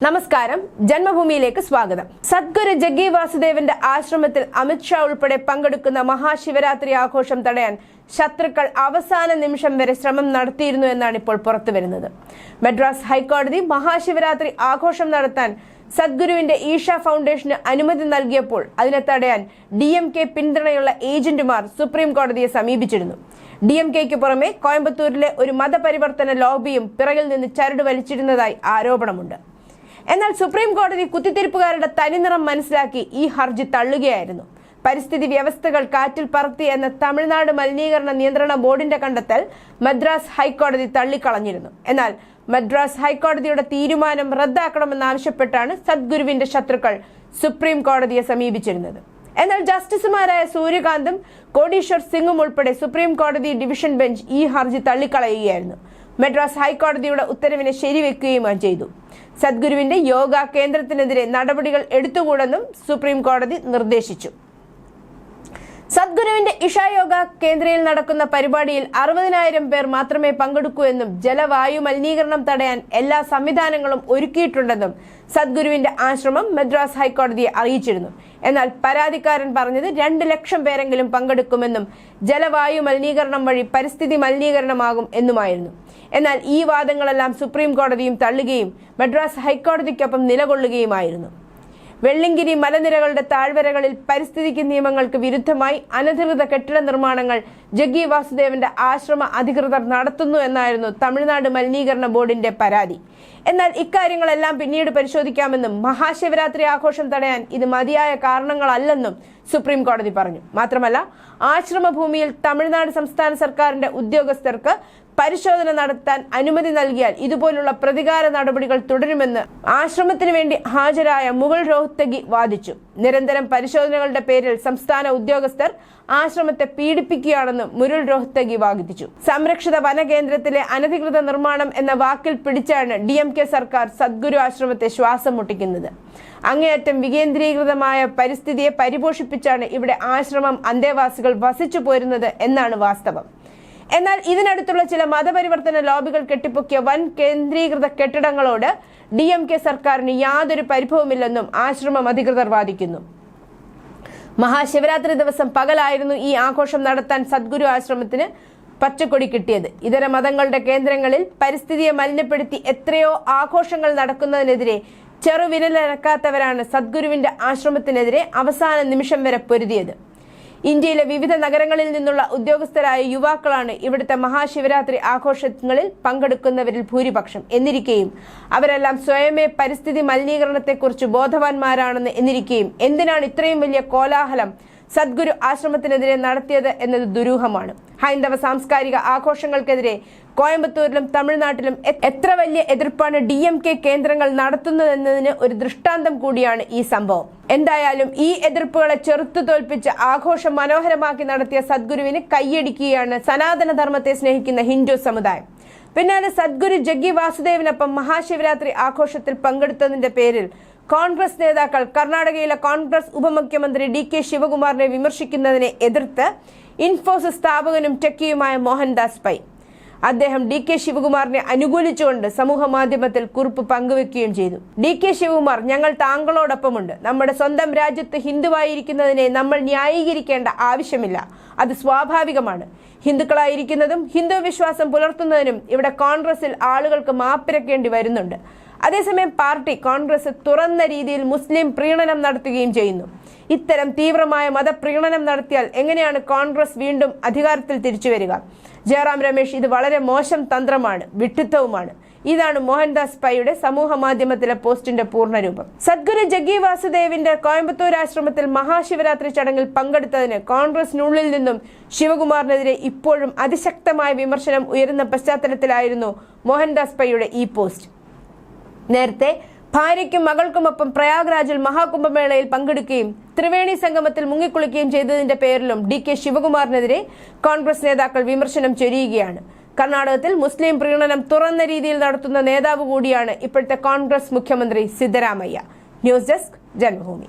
നമസ്കാരം. ജന്മഭൂമിയിലേക്ക് സ്വാഗതം. സദ്ഗുരു ജഗ്ഗി വാസുദേവന്റെ ആശ്രമത്തിൽ അമിത്ഷാ ഉൾപ്പെടെ പങ്കെടുക്കുന്ന മഹാശിവരാത്രി ആഘോഷം തടയാൻ ശത്രുക്കൾ അവസാന നിമിഷം വരെ ശ്രമം നടത്തിയിരുന്നു എന്നാണ് ഇപ്പോൾ പുറത്തു വരുന്നത് മദ്രാസ് ഹൈക്കോടതി മഹാശിവരാത്രി ആഘോഷം നടത്താൻ സദ്ഗുരുവിന്റെ ഈഷ ഫൗണ്ടേഷന് അനുമതി നൽകിയപ്പോൾ അതിനെ തടയാൻ ഡി എം കെ പിന്തുണയുള്ള ഏജന്റുമാർ സുപ്രീം കോടതിയെ സമീപിച്ചിരുന്നു. ഡി എം കെക്ക് പുറമെ കോയമ്പത്തൂരിലെ ഒരു മതപരിവർത്തന ലോബിയും പിറകിൽ നിന്ന് ചരട് വലിച്ചിരുന്നതായി ആരോപണമുണ്ട്. എന്നാൽ സുപ്രീം കോടതി കുത്തിത്തിരിപ്പുകാരുടെ തനിനിറം മനസ്സിലാക്കി ഈ ഹർജി തള്ളുകയായിരുന്നു. പരിസ്ഥിതി വ്യവസ്ഥകൾ കാറ്റിൽ പറത്തി എന്ന തമിഴ്നാട് മലിനീകരണ നിയന്ത്രണ ബോർഡിന്റെ കണ്ടെത്തൽ മദ്രാസ് ഹൈക്കോടതി തള്ളിക്കളഞ്ഞിരുന്നു. എന്നാൽ മദ്രാസ് ഹൈക്കോടതിയുടെ തീരുമാനം റദ്ദാക്കണമെന്നാവശ്യപ്പെട്ടാണ് സദ്ഗുരുവിന്റെ ശത്രുക്കൾ സുപ്രീം കോടതിയെ സമീപിച്ചിരുന്നത്. എന്നാൽ ജസ്റ്റിസുമാരായ സൂര്യകാന്തും കോടീശ്വർ സിംഗും ഉൾപ്പെടെ സുപ്രീം കോടതി ഡിവിഷൻ ബെഞ്ച് ഈ ഹർജി തള്ളിക്കളയുകയായിരുന്നു. മദ്രാസ് ഹൈക്കോടതിയുടെ ഉത്തരവിനെ ശരിവെക്കുകയും ചെയ്തു. സദ്ഗുരുവിന്റെ യോഗ കേന്ദ്രത്തിനെതിരെ നടപടികൾ എടുത്തുകൂടെന്നും സുപ്രീം കോടതി നിർദ്ദേശിച്ചു. സദ്ഗുരുവിന്റെ ഇഷായോഗ കേന്ദ്രയിൽ നടക്കുന്ന പരിപാടിയിൽ അറുപതിനായിരം പേർ മാത്രമേ പങ്കെടുക്കൂ എന്നും ജലവായു മലിനീകരണം തടയാൻ എല്ലാ സംവിധാനങ്ങളും ഒരുക്കിയിട്ടുണ്ടെന്നും സദ്ഗുരുവിന്റെ ആശ്രമം മദ്രാസ് ഹൈക്കോടതിയെ അറിയിച്ചിരുന്നു. എന്നാൽ പരാതിക്കാരൻ പറഞ്ഞത് രണ്ട് ലക്ഷം പേരെങ്കിലും പങ്കെടുക്കുമെന്നും ജലവായു മലിനീകരണം വഴി പരിസ്ഥിതി മലിനീകരണമാകും എന്നുമായിരുന്നു. എന്നാൽ ഈ വാദങ്ങളെല്ലാം സുപ്രീം കോടതിയും തള്ളുകയും മദ്രാസ് ഹൈക്കോടതിക്കൊപ്പം നിലകൊള്ളുകയുമായിരുന്നു. വെള്ളിങ്കിരി മലനിരകളുടെ താഴ്വരകളിൽ പരിസ്ഥിതിക്ക് നിയമങ്ങൾക്ക് വിരുദ്ധമായി അനധികൃത കെട്ടിട നിർമ്മാണങ്ങൾ ജഗ്ഗി വാസുദേവന്റെ ആശ്രമ അധികൃതർ നടത്തുന്നു എന്നായിരുന്നു തമിഴ്നാട് മലിനീകരണ ബോർഡിന്റെ പരാതി. എന്നാൽ ഇക്കാര്യങ്ങളെല്ലാം പിന്നീട് പരിശോധിക്കാമെന്നും മഹാശിവരാത്രി ആഘോഷം തടയാൻ ഇത് മതിയായ കാരണങ്ങളല്ലെന്നും സുപ്രീം കോടതി പറഞ്ഞു. മാത്രമല്ല ആശ്രമഭൂമിയിൽ തമിഴ്നാട് സംസ്ഥാന സർക്കാരിന്റെ ഉദ്യോഗസ്ഥർക്ക് പരിശോധന നടത്താൻ അനുമതി നൽകിയാൽ ഇതുപോലുള്ള പ്രതികാര നടപടികൾ തുടരുമെന്ന് ആശ്രമത്തിന് വേണ്ടി ഹാജരായ മുഗൾ രോഹ്തഗി വാദിച്ചു. നിരന്തരം പരിശോധനകളുടെ പേരിൽ സംസ്ഥാന ഉദ്യോഗസ്ഥർ ആശ്രമത്തെ പീഡിപ്പിക്കുകയാണെന്ന് മുരുൾ രോഹ്തഗി വാദിച്ചു. സംരക്ഷിത വനകേന്ദ്രത്തിലെ അനധികൃത നിർമ്മാണം എന്ന വാക്കിൽ പിടിച്ചാണ് ഡി എം കെ സർക്കാർ സദ്ഗുരു ആശ്രമത്തെ ശ്വാസം മുട്ടിക്കുന്നത്. അങ്ങേയറ്റം വികേന്ദ്രീകൃതമായ പരിസ്ഥിതിയെ പരിപോഷിപ്പിച്ചാണ് ഇവിടെ ആശ്രമം അന്തേവാസികൾ വസിച്ചു പോരുന്നത് എന്നാണ് വാസ്തവം. എന്നാൽ ഇതിനടുത്തുള്ള ചില മതപരിവർത്തന ലോബികൾ കെട്ടിപ്പൊക്കിയ വൻ കേന്ദ്രീകൃത കെട്ടിടങ്ങളോട് ഡി എം കെ സർക്കാരിന് യാതൊരു പരിഭവമില്ലെന്നും ആശ്രമം അധികൃതർ വാദിക്കുന്നു. മഹാശിവരാത്രി ദിവസം പകലായിരുന്നു ഈ ആഘോഷം നടത്താൻ സദ്ഗുരു ആശ്രമത്തിന് പച്ചക്കൊടി കിട്ടിയത്. ഇതര മതങ്ങളുടെ കേന്ദ്രങ്ങളിൽ പരിസ്ഥിതിയെ മലിനപ്പെടുത്തി എത്രയോ ആഘോഷങ്ങൾ നടക്കുന്നതിനെതിരെ ചെറുവിരലനക്കാത്തവരാണ് സദ്ഗുരുവിന്റെ ആശ്രമത്തിനെതിരെ അവസാന നിമിഷം വരെ പൊരുതിയത്. ഇന്ത്യയിലെ വിവിധ നഗരങ്ങളിൽ നിന്നുള്ള ഉദ്യോഗസ്ഥരായ യുവാക്കളാണ് ഇവിടുത്തെ മഹാശിവരാത്രി ആഘോഷങ്ങളിൽ പങ്കെടുക്കുന്നവരിൽ ഭൂരിപക്ഷം എന്നിരിക്കെയും. അവരെല്ലാം സ്വയമേ പരിസ്ഥിതി മലിനീകരണത്തെക്കുറിച്ച് ബോധവാന്മാരാണെന്ന് എന്നിരിക്കെയും. എന്തിനാണ് ഇത്രയും വലിയ കോലാഹലം? സദ്ഗുരു ആശ്രമത്തിനെതിരെ നടത്തിയത് എന്നത് ദുരൂഹമാണ്. ഹൈന്ദവ സാംസ്കാരിക ആഘോഷങ്ങൾക്കെതിരെ കോയമ്പത്തൂരിലും തമിഴ്നാട്ടിലും എത്ര വലിയ എതിർപ്പാണ് ഡി എം കെ കേന്ദ്രങ്ങൾ നടത്തുന്നതെന്നതിന് ഒരു ദൃഷ്ടാന്തം കൂടിയാണ് ഈ സംഭവം. എന്തായാലും ഈ എതിർപ്പുകളെ ചെറുത്തു തോൽപ്പിച്ച് ആഘോഷം മനോഹരമാക്കി നടത്തിയ സദ്ഗുരുവിന് കൈയടിക്കുകയാണ് സനാതന ധർമ്മത്തെ സ്നേഹിക്കുന്ന ഹിന്ദു സമുദായം. പിന്നാലെ സദ്ഗുരു ജഗ്ഗി വാസുദേവിനൊപ്പം മഹാശിവരാത്രി ആഘോഷത്തിൽ പങ്കെടുത്തതിന്റെ പേരിൽ കോൺഗ്രസ് നേതാക്കൾ കർണാടകയിലെ കോൺഗ്രസ് ഉപമുഖ്യമന്ത്രി ഡി കെ ശിവകുമാറിനെ വിമർശിക്കുന്നതിനെ എതിർത്ത് ഇൻഫോസിസ് സ്ഥാപകനും ടെക്കിയുമായ മോഹൻദാസ് പൈ. അദ്ദേഹം ഡി കെ ശിവകുമാറിനെ അനുകൂലിച്ചുകൊണ്ട് സമൂഹ മാധ്യമത്തിൽ കുറിപ്പ് പങ്കുവെക്കുകയും ചെയ്തു. ഡി കെ ശിവകുമാർ ഞങ്ങൾ താങ്കളോടൊപ്പമുണ്ട്. നമ്മുടെ സ്വന്തം രാജ്യത്ത് ഹിന്ദുവായിരിക്കുന്നതിനെ നമ്മൾ ന്യായീകരിക്കേണ്ട ആവശ്യമില്ല. അത് സ്വാഭാവികമാണ്. ഹിന്ദുക്കളായിരിക്കുന്നതും ഹിന്ദു വിശ്വാസം പുലർത്തുന്നതിനും ഇവിടെ കോൺഗ്രസിൽ ആളുകൾക്ക് മാപ്പിരക്കേണ്ടി വരുന്നുണ്ട്. അതേസമയം പാർട്ടി കോൺഗ്രസ് തുറന്ന രീതിയിൽ മുസ്ലിം പ്രീണനം നടത്തുകയും ചെയ്യുന്നു. ഇത്തരം തീവ്രമായ മതപ്രീണനം നടത്തിയാൽ എങ്ങനെയാണ് കോൺഗ്രസ് വീണ്ടും അധികാരത്തിൽ തിരിച്ചു വരിക? ജയറാം രമേശ് ഇത് വളരെ മോശം തന്ത്രമാണ് വിട്ടുത്തവുമാണ് ഇതാണ് മോഹൻദാസ് പൈയുടെ സമൂഹ മാധ്യമത്തിലെ പോസ്റ്റിന്റെ പൂർണരൂപം. സദ്ഗുരു ജഗ്ഗി വാസുദേവിന്റെ കോയമ്പത്തൂർ ആശ്രമത്തിൽ മഹാശിവരാത്രി ചടങ്ങിൽ പങ്കെടുത്തതിന് കോൺഗ്രസിനുള്ളിൽ നിന്നും ശിവകുമാറിനെതിരെ ഇപ്പോഴും അതിശക്തമായ വിമർശനം ഉയരുന്ന പശ്ചാത്തലത്തിലായിരുന്നു മോഹൻദാസ് പൈയുടെ ഈ പോസ്റ്റ്. നേരത്തെ ഭാര്യയ്ക്കും മകൾക്കുമൊപ്പം പ്രയാഗ്രാജിൽ മഹാകുംഭമേളയിൽ പങ്കെടുക്കുകയും ത്രിവേണി സംഗമത്തിൽ മുങ്ങിക്കുളിക്കുകയും ചെയ്തതിന്റെ പേരിലും ഡി കെ ശിവകുമാറിനെതിരെ കോൺഗ്രസ് നേതാക്കൾ വിമർശനം ചൊരിയുകയാണ്. കർണാടകത്തിൽ മുസ്ലിം പ്രീണനം തുറന്ന രീതിയിൽ നടത്തുന്ന നേതാവ് കൂടിയാണ് ഇപ്പോഴത്തെ കോൺഗ്രസ് മുഖ്യമന്ത്രി സിദ്ധരാമയ്യ. News desk Janmabhumi.